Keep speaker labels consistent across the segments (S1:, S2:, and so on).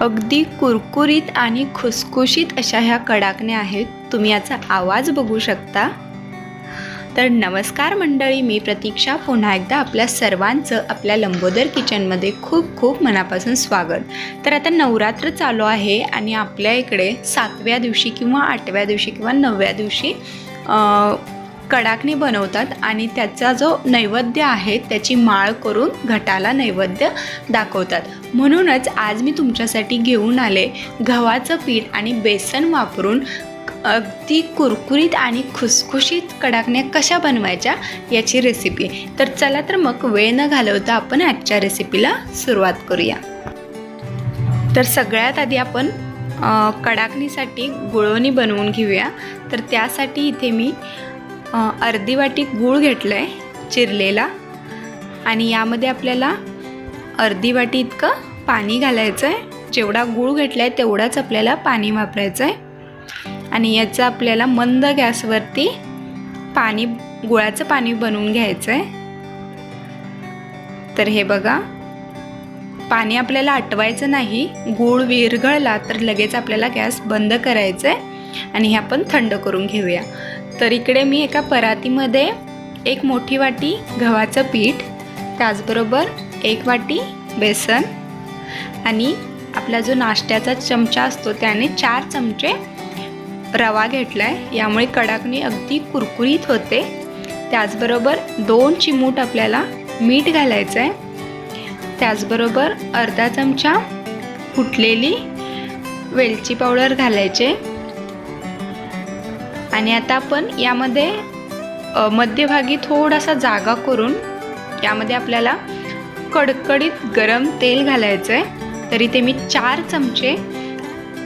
S1: अगदी कुरकुरीत आणि खुसखुशीत अशा ह्या कडाकण्या आहेत. तुम्ही याचा आवाज बघू शकता. तर नमस्कार मंडळी मी प्रतीक्षा. पुन्हा एकदा आपल्या सर्वांचं आपल्या लंबोदर किचनमध्ये खूप खूप मनापासून स्वागत. तर आता नवरात्र चालू आहे आणि आपल्या इकडे सातव्या दिवशी किंवा आठव्या दिवशी किंवा नवव्या दिवशी कडाकणी बनवतात आणि त्याचा जो नैवेद्य आहे त्याची माळ करून घटाला नैवेद्य दाखवतात. म्हणूनच आज मी तुमच्यासाठी घेऊन आले गव्हाचं पीठ आणि बेसन वापरून अगदी कुरकुरीत आणि खुसखुशीत कडाकण्या कशा बनवायच्या याची रेसिपी तर चला तर मग वेळ न घालवता आपण आजच्या रेसिपीला सुरुवात करूया. तर सगळ्यात आधी आपण कडाकणीसाठी गुळवणी बनवून घेऊया. तर त्यासाठी इथे मी अर्धी वाटी गूळ घेतलं आहे चिरलेला. आणि यामध्ये आपल्याला अर्धी वाटी इतकं पाणी घालायचं आहे जेवढा गूळ घेतला आहे तेवढाच आपल्याला पाणी वापरायचं आहे आणि याचं आपल्याला मंद गॅसवरती पाणी गुळाचं पाणी बनवून घ्यायचं आहे तर हे बघा पाणी आपल्याला आटवायचं नाही. गूळ विरघळला तर लगेच आपल्याला गॅस बंद करायचं आहे आणि हे आपण थंड करून घेऊया. तर इकडे मी एका परातीमध्ये एक मोठी वाटी गव्हाचं पीठ त्याचबरोबर एक वाटी बेसन आणि आपला जो नाश्त्याचा चमचा असतो त्याने चार चमचे रवा घेतला आहे यामुळे कडाकणी अगदी कुरकुरीत होते. त्याचबरोबर दोन चिमूट आपल्याला मीठ घालायचं आहे त्याचबरोबर अर्धा चमचा फुटलेली वेलची पावडर घालायचे. आणि आता आपण यामध्ये मध्यभागी थोडासा जागा करून यामध्ये आपल्याला कडकडीत गरम तेल घालायचं आहे तरी ते मी चार चमचे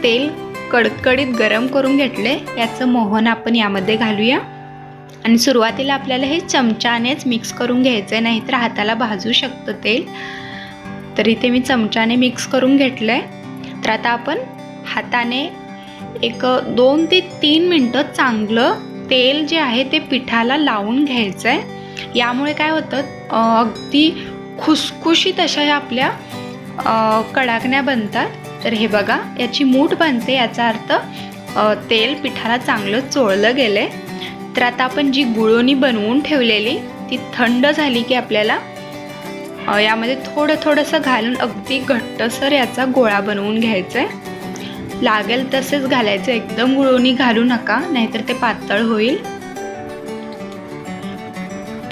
S1: तेल कडकडीत गरम करून घेतले याचं मोहन आपण यामध्ये घालूया. आणि सुरुवातीला आपल्याला हे चमच्यानेच मिक्स करून घ्यायचं आहे नाहीतर हाताला भाजू शकतं तेल. तर इथे मी चमच्याने मिक्स करून घेतलं आहे तर आता आपण हाताने एक दोन ते तीन मिनटं चांगलं तेल जे आहे ते पिठाला लावून घ्यायचं आहे यामुळे काय होतं अगदी खुसखुशीत अशा ह्या आपल्या कडाकण्या बनतात. तर हे बघा याची मूठ बनते याचा अर्थ तेल पिठाला चांगलं चोळलं गेलं आहे तर आता आपण जी गुळवणी बनवून ठेवलेली ती थंड झाली की आपल्याला यामध्ये थोडं थोडंसं घालून अगदी घट्टसर याचा गोळा बनवून घ्यायचा आहे लागेल तसेच घालायचं. एकदम गुळवणी घालू नका नाहीतर ते पातळ होईल.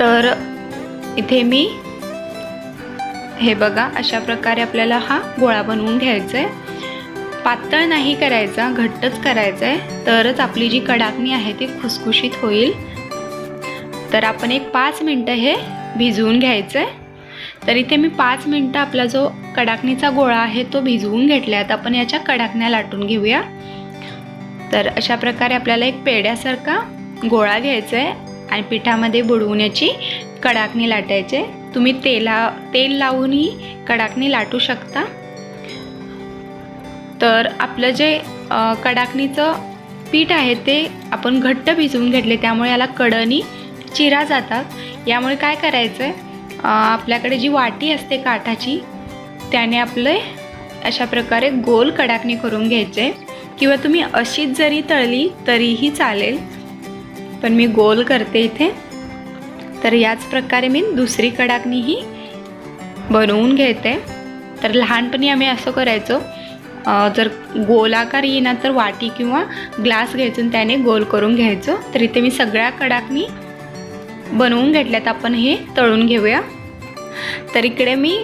S1: तर इथे मी हे बघा अशा प्रकारे आपल्याला हा गोळा बनवून घ्यायचा आहे पातळ नाही करायचा घट्टच करायचा आहे तरच आपली जी कडाकणी आहे ती खुसखुशीत होईल. तर आपण एक पाच मिनटं हे भिजवून घ्यायचं आहे तर इथे मी पाच मिनटं आपला जो कडाकणीचा गोळा आहे तो भिजवून घेतला आहे आता आपण याच्या कडाकण्या लाटून घेऊया. तर अशा प्रकारे आपल्याला एक पेड्यासारखा गोळा घ्यायचा आहे आणि पिठामध्ये बुडवून याची कडाकणी लाटायचे. तुम्ही तेला तेल लावूनही कडाकणी लाटू शकता. तर आपलं जे कडाकणीचं पीठ आहे ते आपण घट्ट भिजवून घेतले. त्यामुळे याला कडणी चिरा जातात. यामुळे काय करायचं आहे आपल्याकडे जी वाटी असते काठाची त्याने आपले अशा प्रकारे गोल कडाकणी करून घ्यायचे. किंवा तुम्ही अशीच जरी तळली तरीही चालेल. पण मी गोल करते इथे. तर याच प्रकारे मी दुसरी कडाकणीही बनवून घेते. तर लहानपणी आम्ही असं करायचो जर गोलाकार येईना तर वाटी किंवा ग्लास घ्यायचो त्याने गोल करून घ्यायचो. तर इथे मी सगळ्या कडाकणी बनवून घेतल्यात. आपण हे तळून घेऊया. तर इकडे मी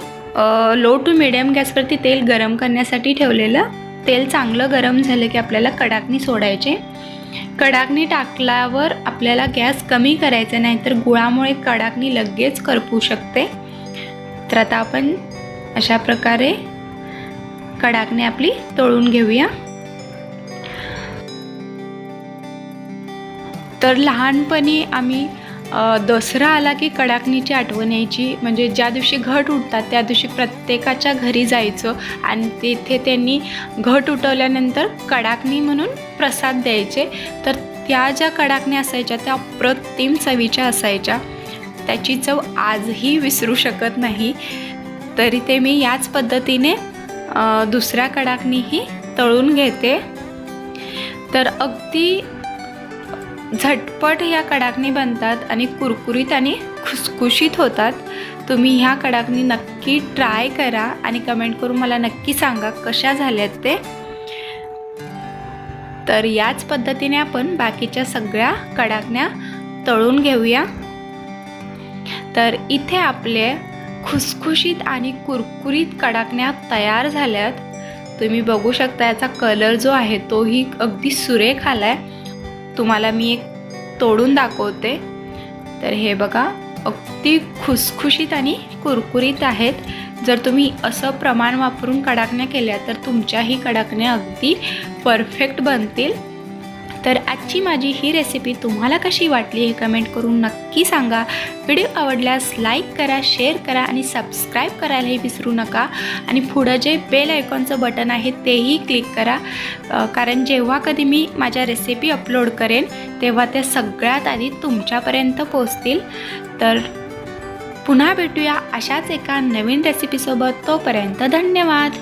S1: लो टू मिडियम गॅसवरती तेल गरम करण्यासाठी ठेवलेलं. तेल चांगलं गरम झालं की आपल्याला कडाकणी सोडायचे. कडाकणी टाकल्यावर आपल्याला गॅस कमी करायचा नाही तर गुळामुळे कडाकणी लगेच करपू शकते. तर आता आपण अशा प्रकारे कडाकणी आपली तळून घेऊया. तर लहानपणी आम्ही दसरा आला की कडाकणीची आठवण यायची. म्हणजे ज्या दिवशी घट उठतात त्या दिवशी प्रत्येकाच्या घरी जायचं आणि तिथे त्यांनी घट उठवल्यानंतर कडाकणी म्हणून प्रसाद द्यायचे. तर त्या ज्या कडाकण्या असायच्या त्या अप्रतिम चवीच्या असायच्या. त्याची चव आजही विसरू शकत नाही. तरी ते मी याच पद्धतीने दुसऱ्या कडाकणीही तळून घेते. तर अगदी झटपट ह्या कडाकणी बनतात आणि कुरकुरीत आणि खुसखुशीत होतात. तुम्ही ह्या कडाकणी नक्की ट्राय करा आणि कमेंट करून मला नक्की सांगा कशा झाल्यात ते. तर याच पद्धतीने आपण बाकीच्या सगळ्या कडाकण्या तळून घेऊया. तर इथे आपले खुसखुशीत आणि कुरकुरीत कडाकण्या तयार झाल्यात. तुम्ही बघू शकता याचा कलर जो आहे तोही अगदी सुरेख आला आहे तुम्हाला मी एक तोडून दाखवते. तर हे बघा अगदी खुसखुशीत आणि कुरकुरीत आहेत. जर तुम्ही असं प्रमाण वापरून कडाकण्या केल्या तर तुमच्याही कडाकण्या अगदी परफेक्ट बनतील. तर आजची माझी ही रेसिपी तुम्हाला कशी वाटली हे कमेंट करून नक्की सांगा. व्हिडिओ आवडल्यास लाईक करा शेअर करा आणि सबस्क्राईब करायलाही विसरू नका. आणि पुढं जे बेल आयकॉनचं बटन आहे तेही क्लिक करा. कारण जेव्हा कधी मी माझ्या रेसिपी अपलोड करेन तेव्हा त्या सगळ्यात आधी तुमच्यापर्यंत पोचतील तर पुन्हा भेटूया अशाच एका नवीन रेसिपीसोबत तोपर्यंत धन्यवाद.